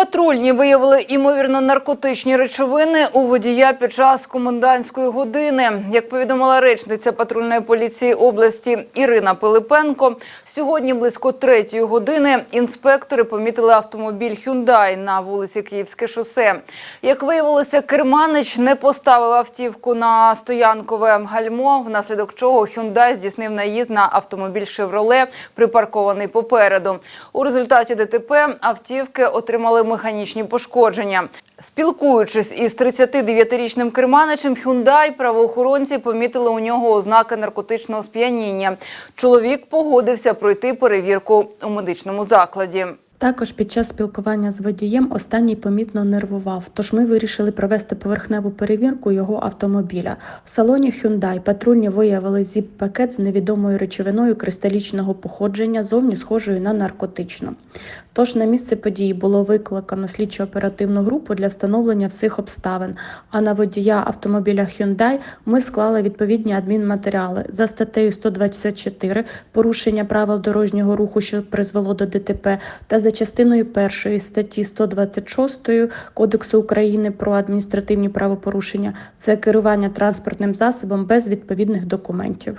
Патрульні виявили імовірно наркотичні речовини у водія під час комендантської години. Як повідомила речниця патрульної поліції області Ірина Пилипенко, сьогодні близько третьої години інспектори помітили автомобіль Hyundai на вулиці Київське шосе. Як виявилося, керманич не поставив автівку на стоянкове гальмо, внаслідок чого Hyundai здійснив наїзд на автомобіль Chevrolet, припаркований попереду. У результаті ДТП автівки отримали механічні пошкодження. Спілкуючись із 39-річним керманичем Hyundai, правоохоронці помітили у нього ознаки наркотичного сп'яніння. Чоловік погодився пройти перевірку у медичному закладі. Також під час спілкування з водієм останній помітно нервував, тож ми вирішили провести поверхневу перевірку його автомобіля. В салоні Hyundai патрульні виявили зіп-пакет з невідомою речовиною кристалічного походження, зовні схожою на наркотичну. Тож на місце події було викликано слідчо-оперативну групу для встановлення всіх обставин. А на водія автомобіля Hyundai ми склали відповідні адмінматеріали за статтею 124 порушення правил дорожнього руху, що призвело до ДТП, та за частиною першої статті 126 Кодексу України про адміністративні правопорушення це керування транспортним засобом без відповідних документів.